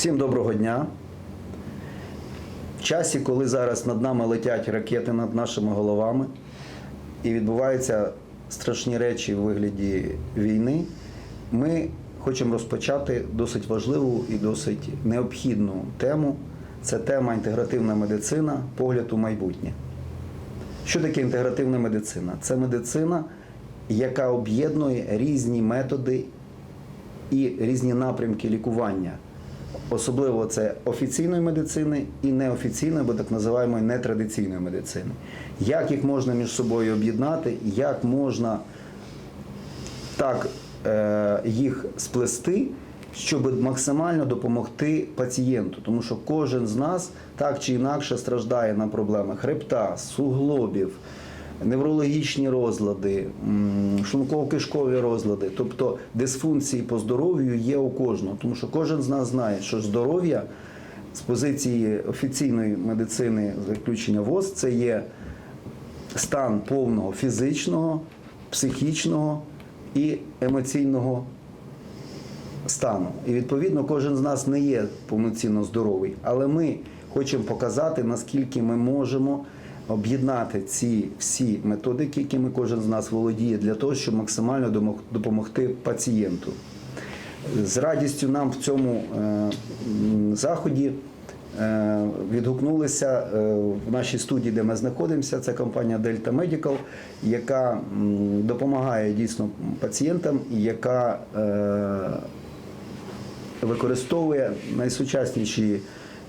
Всім доброго дня. В часі, коли зараз над нами летять ракети над нашими головами, і відбуваються страшні речі в вигляді війни, ми хочемо розпочати досить важливу і досить необхідну тему. Це тема інтегративна медицина, погляд у майбутнє. Що таке інтегративна медицина? Це медицина, яка об'єднує різні методи і різні напрямки лікування. Особливо це офіційної медицини і неофіційної, або так називаємо нетрадиційної медицини. Як їх можна між собою об'єднати, як можна так е, їх сплести, щоб максимально допомогти пацієнту. Тому що кожен з нас так чи інакше страждає на проблеми хребта, суглобів, неврологічні розлади, шлунково-кишкові розлади, тобто дисфункції по здоров'ю є у кожного, тому що кожен з нас знає, що здоров'я з позиції офіційної медицини заключення ВОЗ це є стан повного фізичного, психічного і емоційного стану. І відповідно кожен з нас не є повноцінно здоровий, але ми хочемо показати, наскільки ми можемо об'єднати ці всі методики, якими кожен з нас володіє, для того, щоб максимально допомогти пацієнту. З радістю нам в цьому е, заході е, відгукнулися е, в нашій студії, де ми знаходимося. Це компанія Delta Medical, яка допомагає дійсно пацієнтам, яка використовує найсучасніші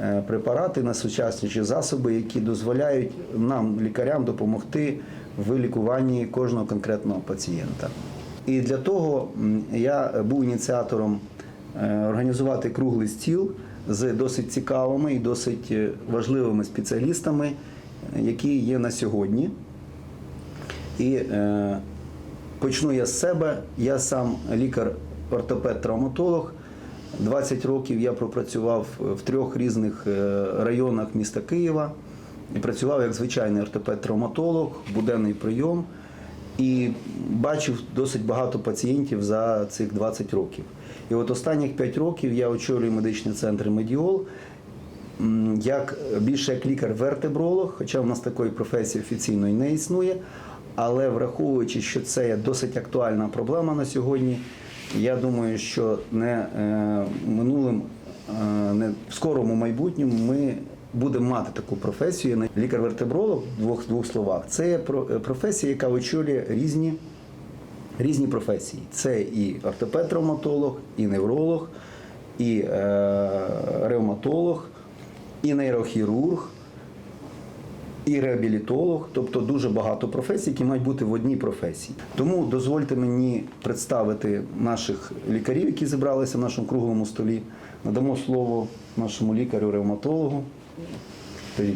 е, препарати, найсучасніші засоби, які дозволяють нам, лікарям, допомогти в лікуванні кожного конкретного пацієнта. І для того я був ініціатором е, організувати круглий стіл з досить цікавими і досить е, важливими спеціалістами, які є на сьогодні. І почну я з себе. Я сам лікар-ортопед-травматолог. 20 років я пропрацював в трьох різних е, районах міста Києва і працював як звичайний ортопед-травматолог, буденний прийом. І бачив досить багато пацієнтів за цих 20 років. І от останніх 5 років я очолюю медичний центр Медіол як більше як лікар-вертебролог, хоча в нас такої професії офіційної не існує. Але враховуючи, що це досить актуальна проблема на сьогодні, я думаю, що не е, минулим, е, не в скорому майбутньому ми будемо мати таку професію. Лікар-вертебролог в двох, двох словах це є е, професія, яка очолює різні різні професії. Це і ортопед-травматолог, і невролог, і е, ревматолог, і нейрохірург, і реабілітолог, тобто дуже багато професій, які мають бути в одній професії. Тому дозвольте мені представити наших лікарів, які зібралися в нашому круглому столі. Надамо слово нашому лікарю-ревматологу.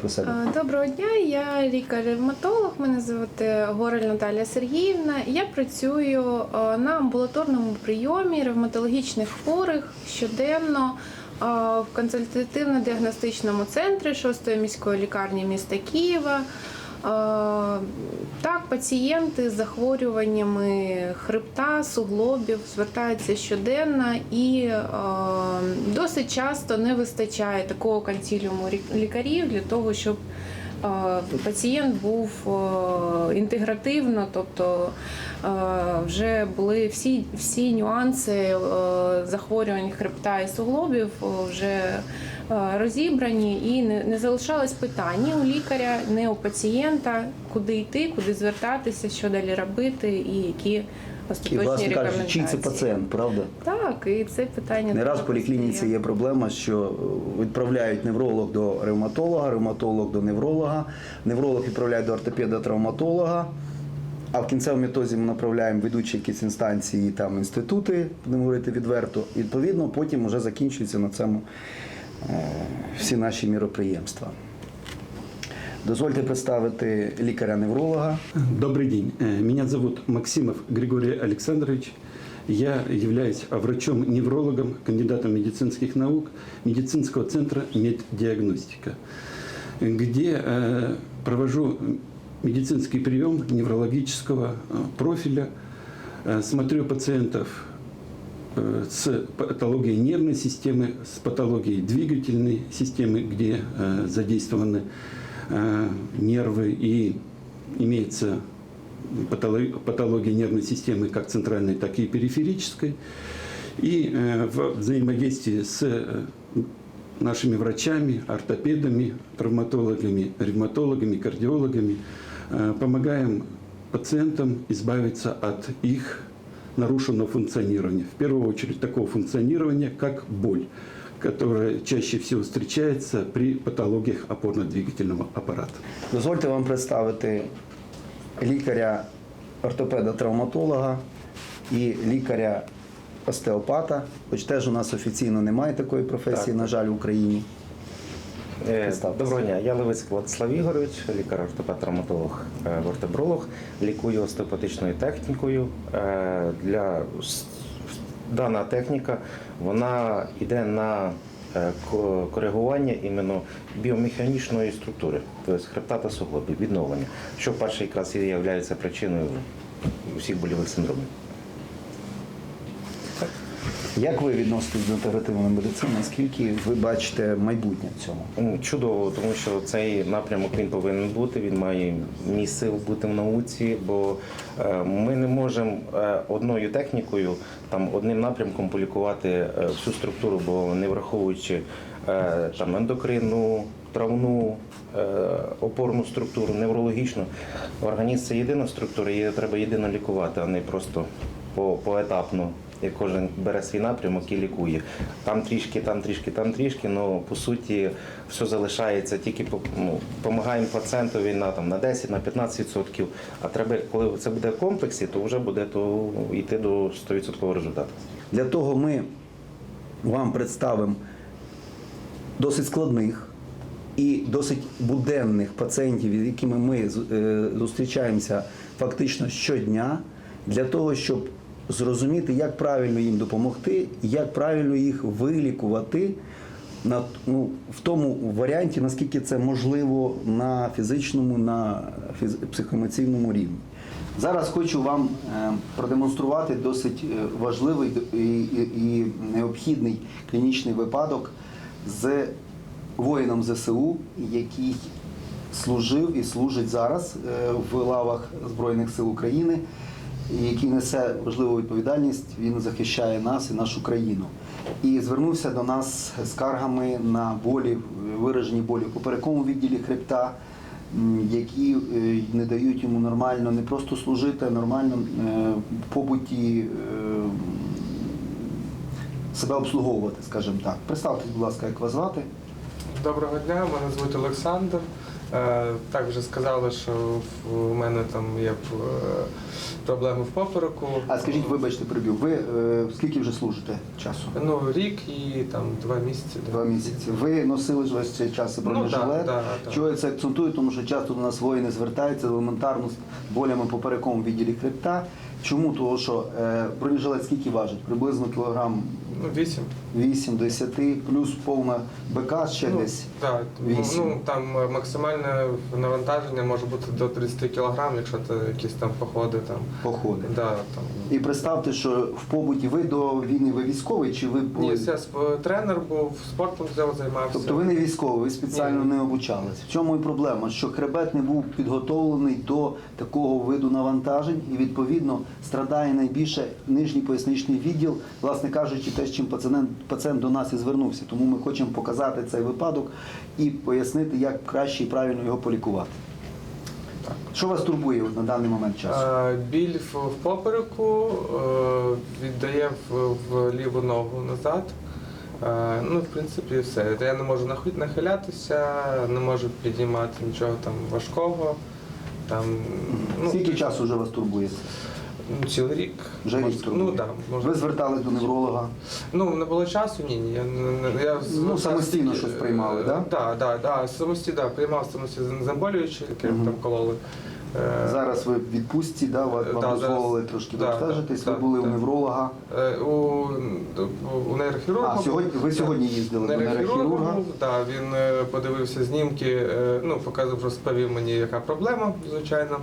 Про себе. Доброго дня, я лікар-ревматолог. Мене звати Горель Наталія Сергіївна. Я працюю на амбулаторному прийомі ревматологічних хворих щоденно в консультативно-діагностичному центрі 6-ї міської лікарні міста Києва. Так, пацієнти з захворюваннями хребта, суглобів звертаються щоденно і досить часто не вистачає такого консіліуму лікарів для того, щоб пацієнт був е, інтегративно, тобто е, вже були всі, всі нюанси е, захворювань хребта і суглобів е, вже е, розібрані і не, не залишалось питань ні у лікаря, ні у пацієнта, куди йти, куди звертатися, що далі робити і які І, власне кажучи, чий це пацієнт, правда? Так, і це питання Не раз в поліклініці є проблема, що відправляють невролог до ревматолога, ревматолог до невролога, невролог відправляє до ортопеда-травматолога. А в кінцевому ітозі ми направляємо ведучі якісь інстанції, там інститути, будемо говорити відверто. І, відповідно, потім вже закінчуються на цьому е, всі наші міроприємства. Дозвольте представити лікаря-невролога. Добрый день. Э, Меня зовут Максимов Григорий Александрович. Я являюсь врачом-неврологом, кандидатом медицинских наук медицинского центра «Меддиагностика», где э, провожу медицинский прием неврологического э, профиля, смотрю пациентов с патологией нервной системы, с патологией двигательной системы, где задействованы нервы и имеется патоло- патология нервной системы как центральной, так и периферической. И э, в взаимодействии с э, нашими врачами, ортопедами, травматологами, ревматологами, кардиологами э, помогаем пациентам избавиться от их нарушенного функционирования. В первую очередь такого функционирования, как боль, которая чаще всего встречается при патологиях опорно-двигательного аппарата. Дозвольте вам представити лікаря ортопеда-травматолога і лікаря остеопата, хоч теж у нас офіційно немає такої професії, Так. на жаль, в Україні. Е, Доброго дня, я Левицький Владислав Ігорович, лікар-ортопед-травматолог, е, вертебролог, лікую остеопатичною технікою. Е, Для дана техніка вона йде на е, коригування іменно біомеханічної структури, тобто хребта та суглобів, відновлення, що перше якраз і є причиною усіх болівих синдромів. Як ви відноситесь до інтегративної медицини? Наскільки ви бачите майбутнє в цьому? Ну, Чудово, тому що цей напрямок він повинен бути. Він має місце бути в науці, бо е, ми не можемо е, одною технікою, там одним напрямком полікувати е, всю структуру, бо не враховуючи там ендокринну, травну, опорну структуру, неврологічну. Організм це єдина структура, її треба єдино лікувати, а не просто по, поетапно. Як кожен бере свій напрямок і лікує. Там трішки, там трішки, там трішки, але по суті все залишається тільки ну, допомагаємо пацієнтові на там на 10, на 15%. А треба, коли це буде в комплексі, то вже буде то йти до 100% результату. Для того ми вам представимо досить складних і досить буденних пацієнтів, з якими ми е, зустрічаємося фактично щодня, для того, щоб зрозуміти, як правильно їм допомогти, як правильно їх вилікувати на, ну, в тому варіанті, наскільки це можливо на фізичному, на фіз- психоемоційному рівні. Зараз хочу вам е, продемонструвати досить е, важливий і, і, необхідний клінічний випадок з воїном ЗСУ, який служив і служить зараз е, в лавах Збройних сил України, який несе важливу відповідальність. Він захищає нас і нашу країну. І звернувся до нас скаргами на болі, виражені болі в поперековому відділі хребта, які е, не дають йому нормально не просто служити, а нормально е, в побуті е, себе обслуговувати, скажімо так. Представтесь, будь ласка, як вас звати? Доброго дня, мене звуть Олександр. Е, Так вже сказали, що в- мене там є е, проблеми в попереку. А скажіть, вибачте, прибів. Ви е, скільки вже служите часу? Ну, рік і там два місяці. да. Два місяці. Ви носили ж весь цей час Ну, бронежилет. да, да, да. Чого я це акцентую? Тому що часто до нас воїни звертаються елементарно з болями по поперековому відділі хребта. Чому? Тому що е, бронежилет скільки важить? Приблизно кілограм Ну, вісім. 8 до 10, плюс повна БК ще ну, десь. Так, вісім. ну там е, максимальне навантаження може бути до 30 кг, якщо це якісь там походи там. Походи. Да, там. І представте, що в побуті ви до війни ви військовий чи ви Ні, я сп- тренер був, спортом займався. Тобто ви не військовий, ви спеціально Ні. не обучались. В чому і проблема? Що хребет не був підготовлений до такого виду навантажень і відповідно страдає найбільше нижній поясничний відділ, власне кажучи, те, з чим пацієнт, пацієнт до нас і звернувся. Тому ми хочемо показати цей випадок і пояснити, як краще і правильно його полікувати. Так. Що вас турбує на даний момент часу? Е, Біль в, попереку е, віддає в, в ліву ногу назад. Е, Ну, в принципі, все. Я не можу нахилятися, не можу підіймати нічого там важкого. Там, ну, Скільки часу вже вас турбує? Ну, цілий рік. Вже рік турбує. Ну, да, можна. Ви звертались до невролога. Ну, не було часу, ні, ні. Я, я Ну, самостійно щось приймали, е, да? Так, так, так. Самостійно, да, приймав самостійно знеболюючі, які Мгм. там кололи. Е, Зараз ви в відпустці, да, вам Да, зараз- дозволили трошки да, обстежитись, ви да, були у да. невролога. Е, У, у нейрохірурга. А, сьогодні, ви сьогодні їздили до нейрохірурга. був, да, він е, подивився знімки, е, ну, показав, розповів мені, яка проблема, звичайно.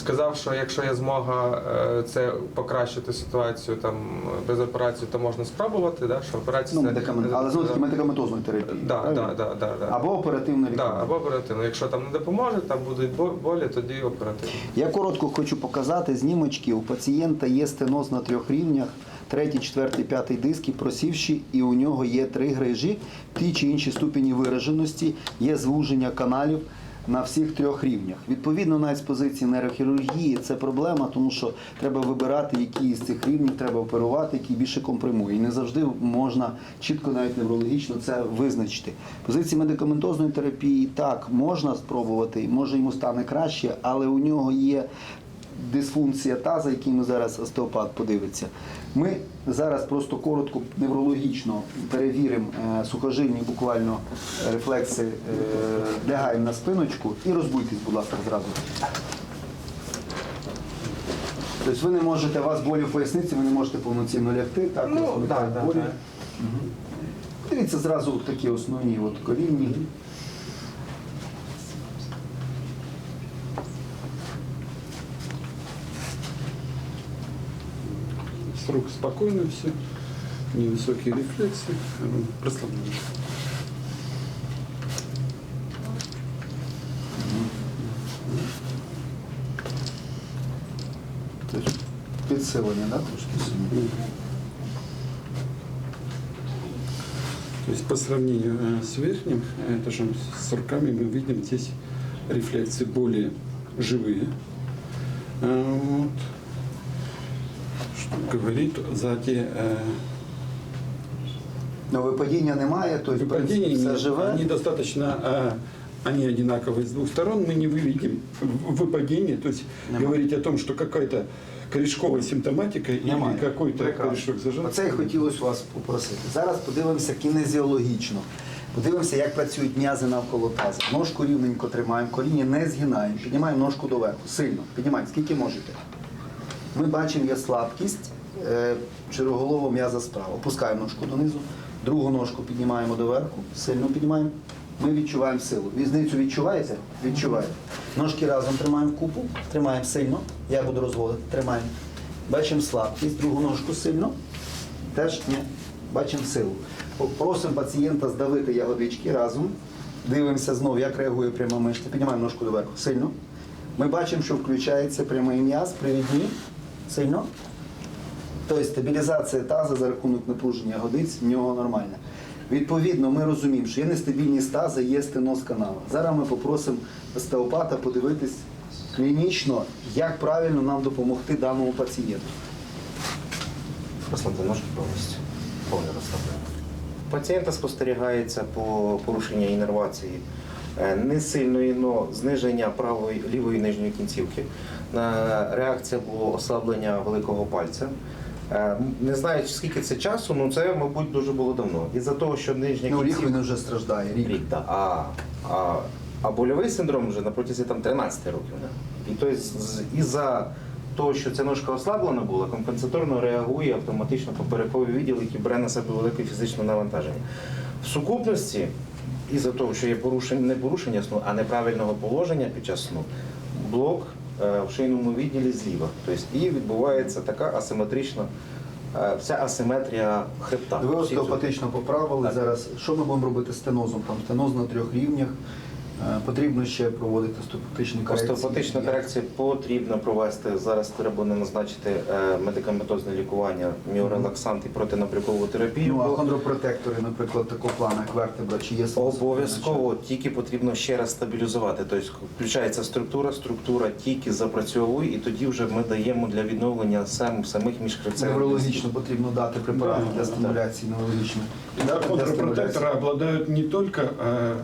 Сказав, що якщо є змога е, це покращити ситуацію там без операції, то можна спробувати, да, що операція Ну, це- медикамент, але знову таки медикаментозної терапії. Да, да, да, да, да. Або оперативне Да, або оперативно. Якщо там не допоможе, там будуть болі, тоді оперативно. Я коротко хочу показати знімочки. У пацієнта є стеноз на трьох рівнях. Третій, четвертий, п'ятий диски просівші, і у нього є три грижі, ті чи інші ступені вираженості, є звуження каналів на всіх трьох рівнях. Відповідно, навіть з позиції нейрохірургії це проблема, тому що треба вибирати, які з цих рівнів треба оперувати, які більше компримує. І не завжди можна чітко, навіть неврологічно це визначити. Позиції медикаментозної терапії так можна спробувати, може йому стане краще, але у нього є дисфункція таза, який ми зараз остеопат подивиться. Ми зараз просто коротко неврологічно перевіримо е, сухожильні буквально рефлекси, е, лягаємо на спиночку і розбуйтесь, будь ласка, зразу. Тобто ви не можете, у вас болі в поясниці, ви не можете повноцінно лягти, так? Ну, виникають да, болі. да. Мгм. Дивіться зразу такі основні от колінні. С рук спокойно все, невысокие рефлексы, э, расслабление. Тобто підсилення, да, трошки сильні. То есть по сравнению э, с верхним этажом, с руками мы видим здесь рефлексы более живые. Вот. Что говорит за те э, Ну, випадіння немає, тобто в принципі, выпадения, все они, живе. они достаточно, э, они одинаковые с двух сторон, мы не выведем в- выпадение, то есть Нема. говорить о том, что какая-то корешковая симптоматика Немає. или какой-то Прекрасно. корешок зажат. Оце і хотілося вас попросити. Зараз подивимося кінезіологічно. Подивимося, як працюють м'язи навколо таза. Ножку рівненько тримаємо, коліні не згинаємо, піднімаємо ножку доверху. Сильно. Піднімайте, скільки можете. Ми бачимо, є слабкість е, м'яза справа. Опускаємо ножку донизу, другу ножку піднімаємо доверху, сильно піднімаємо. Ми відчуваємо силу. Різницю відчуваєте? Відчуваєте. Ножки разом тримаємо купу, тримаємо сильно. Я буду розводити, тримаємо. Бачимо слабкість, другу ножку сильно. Теж ні. Бачимо силу. Просимо пацієнта здавити ягодички разом. Дивимося знову, як реагує пряма мишця. Піднімаємо ножку доверху. Сильно. Ми бачимо, що включається прямий м'яз, привідні. Сильно. Тобто стабілізація таза за рахунок напруження ягодиць в нього нормальна. Відповідно, ми розуміємо, що є нестабільність таза, є стеноз канала. Зараз ми попросимо остеопата подивитись клінічно, як правильно нам допомогти даному пацієнту. Розслабте ножки повністю. Повне розслаблення. Пацієнта спостерігається по порушенню іннервації е, не сильної, но зниження правої лівої нижньої кінцівки. Е, Реакція було ослаблення великого пальця. Е, Не знаю, скільки це часу, ну це, мабуть, дуже було давно. Із-за того, що нижня Ну, рік він вже страждає. Рік. Рік, а, а, а больовий синдром вже на протязі там 13 років. І тобто із-за того, що ця ножка ослаблена була, компенсаторно реагує автоматично поперековий відділ, який бере на себе велике фізичне навантаження. В сукупності, із-за того, що є порушення, не порушення сну, а неправильного положення під час сну, блок в шийному відділі зліва. Тобто, і відбувається така асиметрична, е, вся асиметрія хребта. Ви остеопатично поправили. Так. Зараз що ми будемо робити з стенозом? Там стеноз на трьох рівнях. Е, Потрібно ще проводити остеопатичні корекції. Остеопатична корекція потрібно провести. Зараз треба назначити е, медикаментозне лікування, міорелаксант і протинапрякову терапію. Ну, а хондропротектори, наприклад, такого плану, як вертебра, чи є сенс? Обов'язково тільки потрібно ще раз стабілізувати. Тобто включається структура, структура тільки запрацьовує, і тоді вже ми даємо для відновлення сам, самих міжхребцевих. Неврологічно потрібно дати препарати для стимуляції Для контрпротекторы стимуляції. не только э,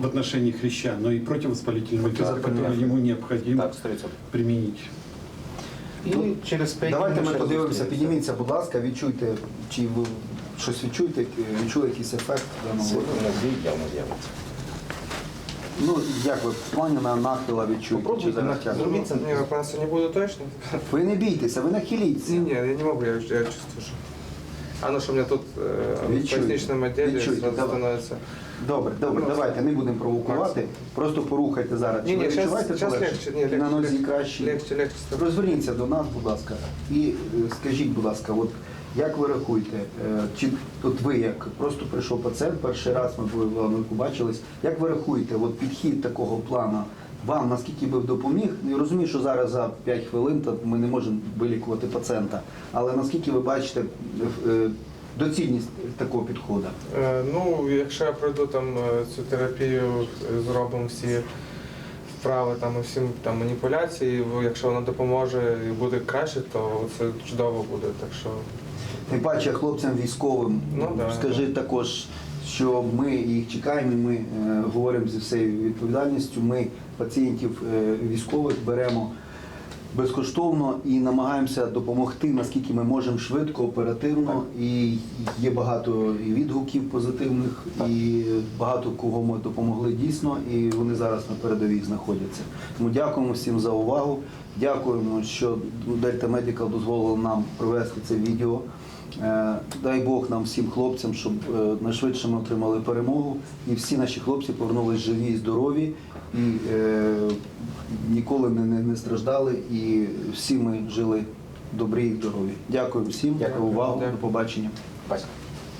в отношении хряща, но и противовоспалительным эффектом, Да, который понятно. ему необходимо Так, 100%. применить. І через 5 Давайте днів ми ще раз подивимося, зустрінемося. підніміться, будь ласка, відчуйте, чи ви щось відчуєте, відчули якийсь ефект в даному Це випадку. не дві явно з'явиться. Ну, як ви в плані на нахила відчуєте? Чи Попробуйте зараз нахил. тягне? Зробіть це. Не, операцию не буду точно. Ви не бійтеся, ви нахиліться. Не, не, я не могу, я, я чувствую, что... А ну, что у меня тут в Відчуйте, отделе відчуйте, давай. становится. Добре, добре, Ну, давайте не будемо провокувати. Просто порухайте зараз. Ні, Чи ви щас- відчуваєте щас полегше? легше, ні, легше, на нозі легше. краще. Легче, легче стало. Розверніться до нас, будь ласка, і е, скажіть, будь ласка, от як ви рахуєте, е, чи от ви як просто прийшов пацієнт, перший раз ми були побачились, як ви рахуєте, от підхід такого плану вам наскільки би допоміг? Ну, Я розумію, що зараз за 5 хвилин то ми не можемо вилікувати пацієнта, але наскільки ви бачите е, доцільність такого підходу? Е, Ну, якщо я пройду там е, цю терапію, зробимо всі вправи там всі там маніпуляції, якщо вона допоможе і буде краще, то це чудово буде. Так що Тим паче хлопцям військовим Ну, да, скажи також, що ми їх чекаємо. Ми е, говоримо зі всією відповідальністю. Ми пацієнтів е, військових беремо безкоштовно і намагаємося допомогти, наскільки ми можемо швидко, оперативно. І є багато і відгуків позитивних, і багато кого ми допомогли дійсно, і вони зараз на передовій знаходяться. Тому дякуємо всім за увагу. Дякуємо, що Дельта Медикал дозволила нам провести це відео. Е, Дай Бог нам всім хлопцям, щоб е, найшвидше ми отримали перемогу, і всі наші хлопці повернулись живі і здорові, і е, ніколи не, не, не страждали, і всі ми жили добрі і здорові. Дякую всім за увагу. Дякую. До побачення.